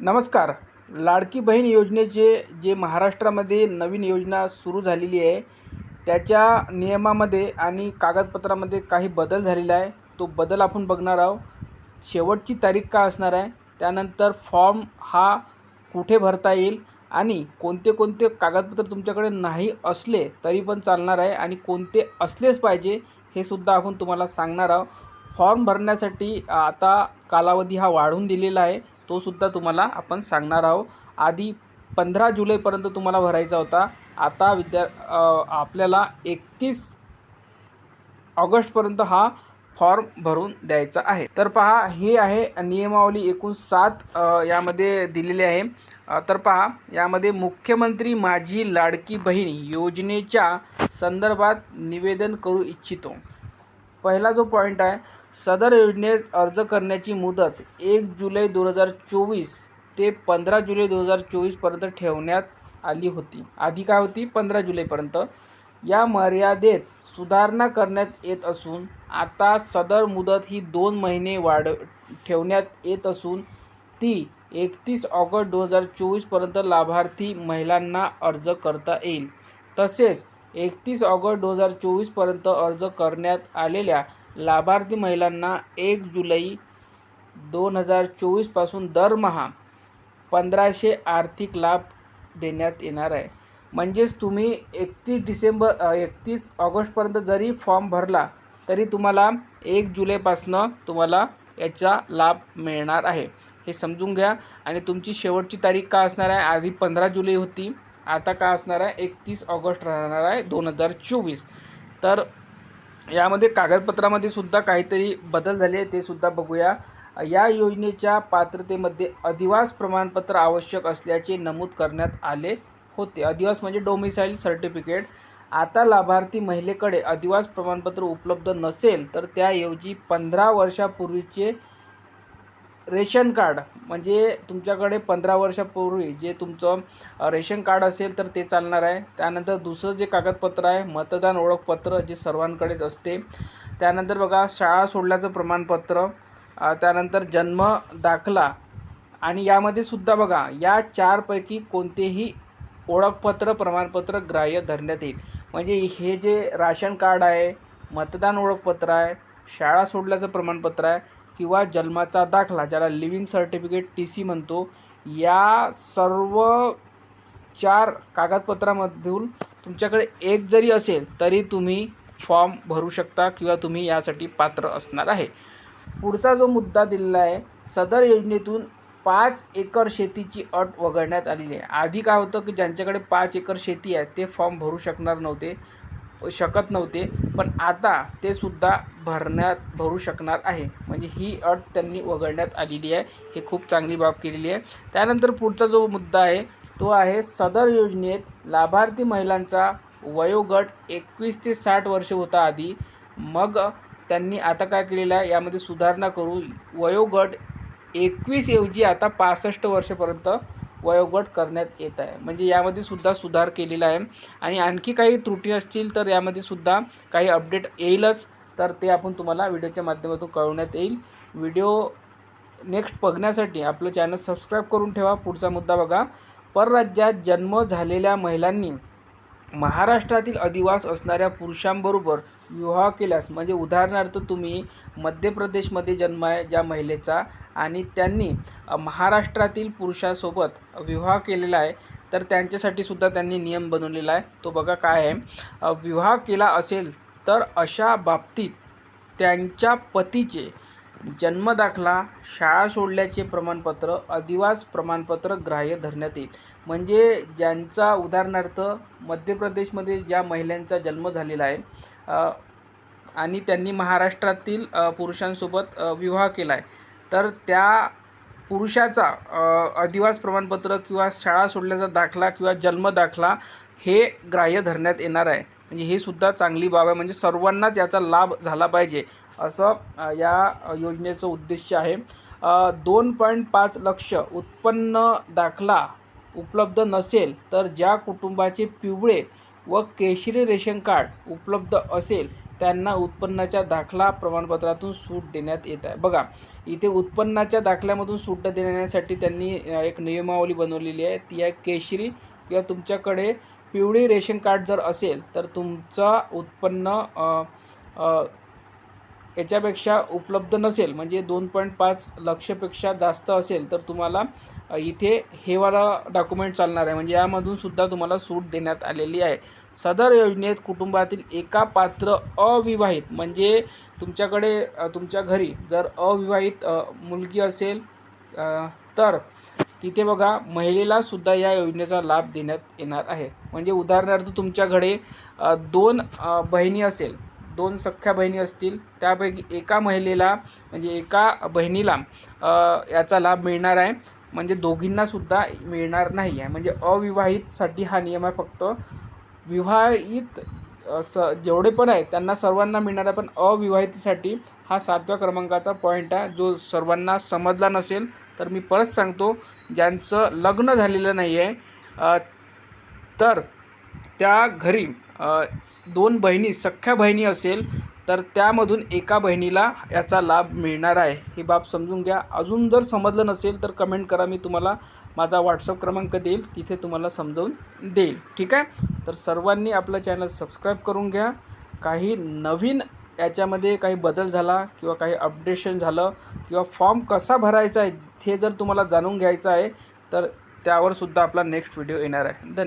नमस्कार. लाडकी बहीण योजनेचे जे महाराष्ट्रामध्ये नवीन योजना सुरू झालेली आहे त्याच्या नियमामध्ये आणि कागदपत्रामध्ये काही बदल झालेला आहे. तो बदल आपण बघणार आहोत. शेवटची तारीख का असणार आहे? त्यानंतर फॉर्म हा कुठे भरता येईल आणि कोणते कोणते कागदपत्र तुमच्याकडे नाही असले तरी पण चालणार आहे आणि कोणते असलेच पाहिजे हे सुद्धा आपण तुम्हाला सांगणार आहोत. फॉर्म भरण्यासाठी आता कालावधी हा वाढवून दिलेला आहे. तोसुद्धा तुम्हाला आपण सांगणार आहोत. आधी पंधरा जुलैपर्यंत तुम्हाला भरायचा होता. आता विद्या आपल्याला एकतीस ऑगस्टपर्यंत हा फॉर्म भरून द्यायचा आहे. तर पहा हे आहे नियमावली एकूण सात यामध्ये दिलेली आहे. तर पहा यामध्ये मुख्यमंत्री माझी लाडकी बहीण योजनेच्या संदर्भात निवेदन करू इच्छितो. पहिला जो पॉईंट आहे सदर योजनेत अर्ज करण्याची मुदत एक जुलै दोन हजार चोवीस ते पंधरा जुलै दोन हजार चोवीसपर्यंत ठेवण्यात आली होती. आधी काय होती? पंधरा जुलैपर्यंत या मर्यादेत सुधारणा करण्यात येत असून आता सदर मुदत ही दोन महिने वाढ ठेवण्यात येत असून ती एकतीस ऑगस्ट दोन हजार चोवीसपर्यंत लाभार्थी महिलांना अर्ज करता येईल. तसेच एकतीस ऑगस्ट दोन हजार चोवीसपर्यंत अर्ज करण्यात आलेल्या लाभार्थी महिलांना एक जुलै दोन हजार चोवीसपासून दरमहा पंधराशे आर्थिक लाभ देण्यात येणार आहे. म्हणजेच तुम्ही एकतीस डिसेंबर एकतीस ऑगस्टपर्यंत जरी फॉर्म भरला तरी तुम्हाला एक जुलैपासनं तुम्हाला याचा लाभ मिळणार आहे. हे समजून घ्या. आणि तुमची शेवटची तारीख का असणार आहे? आधी पंधरा जुलै होती आता का असणार आहे? एकतीस ऑगस्ट राहणार आहे दोन हजार चोवीस. तर यामध्ये कागदपत्रामध्ये सुद्धा काहीतरी बदल झाले ते सुद्धा बघूया. या योजनेच्या पात्रतेमध्ये अधिवास प्रमाणपत्र आवश्यक असल्याचे नमूद करण्यात आले होते. अधिवास म्हणजे डोमिसाईल सर्टिफिकेट आता लाभार्थी महिलेकडे अधिवास प्रमाणपत्र उपलब्ध नसेल तर त्याऐवजी पंधरा वर्षापूर्वीचे रेशन कार्ड म्हणजे तुमच्याकडे पंधरा वर्षापूर्वी जे तुमचं रेशन कार्ड असेल तर ते चालणार आहे. त्यानंतर दुसरं जे कागदपत्र आहे मतदान ओळखपत्र जे सर्वांकडेच असते. त्यानंतर बघा शाळा सोडल्याचं प्रमाणपत्र त्यानंतर जन्म दाखला आणि यामध्ये सुद्धा बघा या चारपैकी कोणतेही ओळखपत्र प्रमाणपत्र ग्राह्य धरण्यात येईल. म्हणजे हे जे राशन कार्ड आहे मतदान ओळखपत्र आहे शाळा सोडल्याचं प्रमाणपत्र आहे किंवा जन्माचा दाखला ज्याला लिव्हिंग सर्टिफिकेट टी सी म्हणतो या सर्व चार कागदपत्रामधून तुमच्याकडे एक जरी असेल तरी तुम्ही फॉर्म भरू शकता किंवा तुम्ही यासाठी पात्र असणार आहे. पुढचा जो मुद्दा दिलेला आहे सदर योजनेतून पाच एकर शेतीची अट वगळण्यात आलेली आहे. आधी काय होतं की ज्यांच्याकडे पाच एकर शेती आहे ते फॉर्म भरू शकणार नव्हते. शकत नव्हते पण आता ते सुद्धा भरण्यात भरू शकणार आहे. म्हणजे ही अट त्यांनी वगळण्यात आलेली आहे. हे खूप चांगली बाब केलेली आहे. त्यानंतर पुढचा जो मुद्दा आहे तो आहे सदर योजनेत लाभार्थी महिलांचा वयोगट एकवीस ते साठ वर्ष होता आधी. मग त्यांनी आता काय केलेलं आहे? यामध्ये सुधारणा करू वयोगट एकवीस ऐवजी आता पासष्ट वर्षापर्यंत वयोगट करण्यात येत आहे. म्हणजे यामध्ये सुद्धा सुधार केलेला आहे. आणि आणखी काही त्रुटी असतील तर यामध्ये सुद्धा काही अपडेट येईलच. तर ते आपण तुम्हाला व्हिडिओच्या माध्यमातून कळवण्यात येईल. व्हिडिओ नेक्स्ट बघण्यासाठी आपलं चॅनल सबस्क्राईब करून ठेवा. पुढचा मुद्दा बघा. परराज्यात जन्म झालेल्या महिलांनी महाराष्ट्रातील अधिवास असणाऱ्या पुरुषांबरोबर विवाह केल्यास म्हणजे उदाहरणार्थ तुम्ही मध्य प्रदेशमध्ये जन्म आहे ज्या महिलेचा आणि त्यांनी महाराष्ट्रातील पुरुषासोबत विवाह केलेला आहे तर त्यांच्यासाठी सुद्धा त्यांनी नियम बनवलेला आहे. तो बघा काय आहे. विवाह केला असेल तर अशा बाबतीत त्यांच्या पतीचे जन्मदाखला शाळा सोडल्याचे प्रमाणपत्र अधिवास प्रमाणपत्र ग्राह्य धरण्यात येईल. म्हणजे ज्यांचा उदाहरणार्थ मध्य प्रदेशमध्ये ज्या महिलांचा जन्म झालेला आहे आणि त्यांनी महाराष्ट्रातील पुरुषांसोबत विवाह केला आहे तर त्या पुरुषाचा अधिवास प्रमाणपत्र किंवा शाळा सोडल्याचा दाखला किंवा जन्म दाखला हे ग्राह्य धरण्यात येणार आहे. म्हणजे हे सुद्धा चांगली बाब आहे. म्हणजे सर्वांनाच याचा लाभ झाला पाहिजे असं या योजनेचं उद्देश आहे. दोन पॉईंट पाच लक्ष उत्पन्न दाखला उपलब्ध नसेल तर ज्या कुटुंबाचे पिवळे व केशरी रेशन कार्ड उपलब्ध असेल त्यांना उत्पन्नाच्या दाखला प्रमाणपत्रातून सूट देण्यात येत आहे. बघा इथे उत्पन्नाच्या दाखल्यामधून सूट देण्यासाठी त्यांनी एक नियमावली बनवलेली आहे. ती आहे केशरी किंवा तुमच्याकडे पिवळी रेशन कार्ड जर असेल तर तुमचं उत्पन्न याच्यापेक्षा उपलब्ध नसेल म्हणजे दोन पॉईंट पाच लक्षपेक्षा जास्त असेल तर तुम्हाला इथे हे वाला डॉक्युमेंट चालणार आहे. म्हणजे यामधून सुद्धा तुम्हाला सूट देण्यात आलेली आहे. सदर योजनेत कुटुंबातील एका पात्र अविवाहित म्हणजे तुमच्याकडे तुमच्या घरी जर अविवाहित मुलगी असेल तर तिथे बघा महिलेला सुद्धा या योजनेचा लाभ देण्यात येणार आहे. म्हणजे उदाहरणार्थ तुमच्याकडे दोन बहिणी असेल दोन सख्ख्या बहिणी असतील त्यापैकी एका महिलेला म्हणजे एका बहिणीला याचा लाभ मिळणार आहे. म्हणजे दोघींनासुद्धा मिळणार नाही आहे. म्हणजे अविवाहितसाठी हा नियम आहे फक्त. विवाहित स जेवढे पण आहे त्यांना सर्वांना मिळणार आहे पण अविवाहितसाठी हा सातव्या क्रमांकाचा पॉईंट आहे. जो सर्वांना समजला नसेल तर मी परत सांगतो ज्यांचं लग्न झालेलं नाही आहे तर त्या घरी दोन बहिणी सख्ख्या बहिणी असेल तर त्यामधून एका बहिणीला याचा लाभ मिळणार आहे. ही बाब समजून घ्या. अजून जर समजलं नसेल तर कमेंट करा. मी तुम्हाला माझा व्हॉट्सअप क्रमांक देईल. तिथे तुम्हाला समजावून देईल. ठीक आहे? तर सर्वांनी आपलं चॅनल सबस्क्राईब करून घ्या. काही नवीन याच्यामध्ये काही बदल झाला किंवा काही अपडेशन झालं किंवा फॉर्म कसा भरायचा आहे हे जर तुम्हाला जाणून घ्यायचं आहे तर त्यावर सुद्धा आपला नेक्स्ट व्हिडिओ येणार आहे. धन्यवाद.